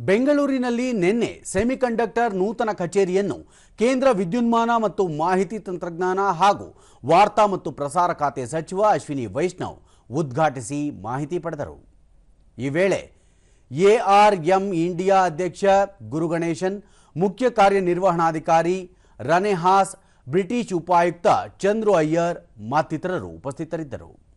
ಬೆಂಗಳೂರಿನಲ್ಲಿ ನಿನ್ನೆ ಸೆಮಿಕಂಡಕ್ಟರ್ ನೂತನ ಕಚೇರಿಯನ್ನು ಕೇಂದ್ರ ವಿದ್ಯುನ್ಮಾನ ಮತ್ತು ಮಾಹಿತಿ ತಂತ್ರಜ್ಞಾನ ಹಾಗೂ ವಾರ್ತಾ ಮತ್ತು ಪ್ರಸಾರ ಖಾತೆ ಸಚಿವ ಅಶ್ವಿನಿ ವೈಷ್ಣವ್ ಉದ್ಘಾಟಿಸಿ ಮಾಹಿತಿ ಪಡೆದರು. ಈ ವೇಳೆ ಎಆರ್ಎಂ ಇಂಡಿಯಾ ಅಧ್ಯಕ್ಷ ಗುರುಗಣೇಶನ್, ಮುಖ್ಯ ಕಾರ್ಯನಿರ್ವಹಣಾಧಿಕಾರಿ ರನೆಹಾಸ್, ಬ್ರಿಟಿಷ್ ಉಪಾಯುಕ್ತ ಚಂದ್ರು ಅಯ್ಯರ್ ಮತ್ತಿತರರು ಉಪಸ್ಥಿತರಿದ್ದರು.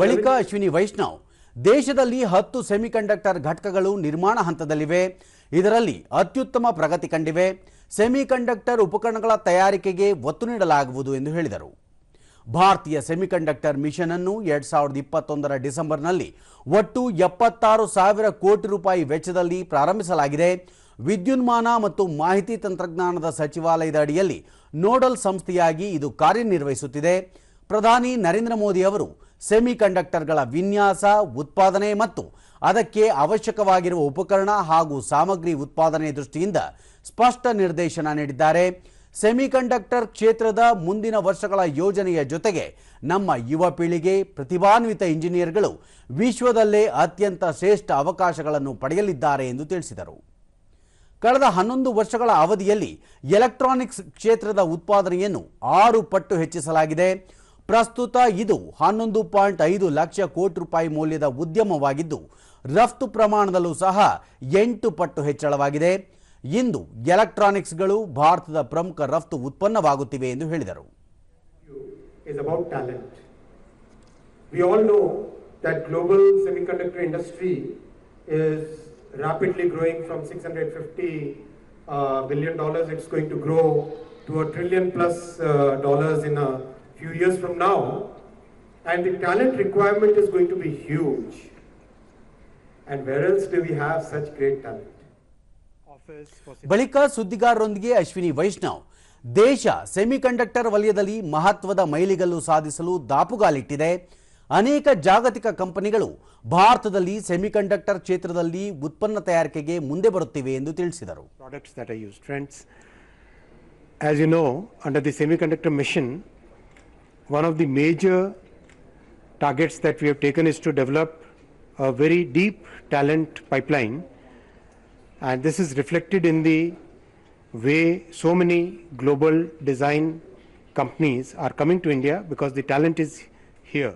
ಬಳಿಕ ಅಶ್ವಿನಿ ವೈಷ್ಣವ್, ದೇಶದಲ್ಲಿ ಹತ್ತು ಸೆಮಿಕಂಡಕ್ಟರ್ ಘಟಕಗಳು ನಿರ್ಮಾಣ ಹಂತದಲ್ಲಿವೆ. ಇದರಲ್ಲಿ ಅತ್ಯುತ್ತಮ ಪ್ರಗತಿ ಕಂಡಿವೆ. ಸೆಮಿಕಂಡಕ್ಟರ್ ಉಪಕರಣಗಳ ತಯಾರಿಕೆಗೆ ಒತ್ತು ನೀಡಲಾಗುವುದು ಎಂದು ಹೇಳಿದರು. ಭಾರತೀಯ ಸೆಮಿಕಂಡಕ್ಟರ್ ಮಿಷನ್ ಅನ್ನು ಎರಡ್ ಸಾವಿರದ ಇಪ್ಪತ್ತೊಂದರ ಡಿಸೆಂಬರ್ನಲ್ಲಿ ಒಟ್ಟು ಎಪ್ಪತ್ತಾರು ಸಾವಿರ ಕೋಟಿ ರೂಪಾಯಿ ವೆಚ್ಚದಲ್ಲಿ ಪ್ರಾರಂಭಿಸಲಾಗಿದೆ. ವಿದ್ಯುನ್ಮಾನ ಮತ್ತು ಮಾಹಿತಿ ತಂತ್ರಜ್ಞಾನದ ಸಚಿವಾಲಯದ ಅಡಿಯಲ್ಲಿ ನೋಡಲ್ ಸಂಸ್ಥೆಯಾಗಿ ಇದು ಕಾರ್ಯನಿರ್ವಹಿಸುತ್ತಿದೆ. ಪ್ರಧಾನಿ ನರೇಂದ್ರ ಮೋದಿ ಅವರು ಸೆಮಿಕಂಡಕ್ಟರ್ಗಳ ವಿನ್ಯಾಸ, ಉತ್ಪಾದನೆ ಮತ್ತು ಅದಕ್ಕೆ ಅವಶ್ಯಕವಾಗಿರುವ ಉಪಕರಣ ಹಾಗೂ ಸಾಮಗ್ರಿ ಉತ್ಪಾದನೆ ದೃಷ್ಟಿಯಿಂದ ಸ್ಪಷ್ಟ ನಿರ್ದೇಶನ ನೀಡಿದ್ದಾರೆ. ಸೆಮಿಕಂಡಕ್ಟರ್ ಕ್ಷೇತ್ರದ ಮುಂದಿನ ವರ್ಷಗಳ ಯೋಜನೆಯ ಜೊತೆಗೆ ನಮ್ಮ ಯುವ ಪೀಳಿಗೆ, ಪ್ರತಿಭಾನ್ವಿತ ಇಂಜಿನಿಯರ್ಗಳು ವಿಶ್ವದಲ್ಲೇ ಅತ್ಯಂತ ಶ್ರೇಷ್ಠ ಅವಕಾಶಗಳನ್ನು ಪಡೆಯಲಿದ್ದಾರೆ ಎಂದು ತಿಳಿಸಿದರು. ಕಳೆದ ಹನ್ನೊಂದು ವರ್ಷಗಳ ಅವಧಿಯಲ್ಲಿ ಎಲೆಕ್ಟ್ರಾನಿಕ್ಸ್ ಕ್ಷೇತ್ರದ ಉತ್ಪಾದನೆಯನ್ನು ಆರು ಪಟ್ಟು ಹೆಚ್ಚಿಸಲಾಗಿದೆ. ಪ್ರಸ್ತುತ ಇದು ಹನ್ನೊಂದು ಪಾಯಿಂಟ್ ಐದು ಲಕ್ಷ ಕೋಟಿ ರೂಪಾಯಿ ಮೌಲ್ಯದ ಉದ್ಯಮವಾಗಿದ್ದು ರಫ್ತು ಪ್ರಮಾಣದಲ್ಲೂ ಸಹ ಎಂಟು ಪಟ್ಟು ಹೆಚ್ಚಳವಾಗಿದೆ. ಇಂದು ಎಲೆಕ್ಟ್ರಾನಿಕ್ಸ್ಗಳು ಭಾರತದ ಪ್ರಮುಖ ರಫ್ತು ಉತ್ಪನ್ನವಾಗುತ್ತಿವೆ ಎಂದು ಹೇಳಿದರು. Uh, billion dollars. It's going to grow to a trillion plus uh, dollars in a few years from now. And the talent requirement is going to be huge. And where else do we have such great talent? ಬಳಿಕ ಸುದ್ದಿಗಾರರೊಂದಿಗೆ ಅಶ್ವಿನಿ ವೈಷ್ಣವ್ ದೇಶ semiconductor ವಲಯದಲ್ಲಿ ಮಹತ್ವದ ಮೈಲಿಗಲ್ಲು ಸಾಧಿಸಲು ದಾಪುಗಾಲಿಟ್ಟಿದೆ ಅನೇಕ ಜಾಗತಿಕ ಕಂಪನಿಗಳು ಭಾರತದಲ್ಲಿ ಸೆಮಿಕಂಡಕ್ಟರ್ ಕ್ಷೇತ್ರದಲ್ಲಿ ಉತ್ಪನ್ನ ತಯಾರಿಕೆಗೆ ಮುಂದೆ ಬರುತ್ತಿವೆ ಎಂದು ತಿಳಿಸಿದರು one of the major targets that we have taken is to develop a very deep talent pipeline. And this is reflected in the way so many global design companies are coming to India because the talent is here.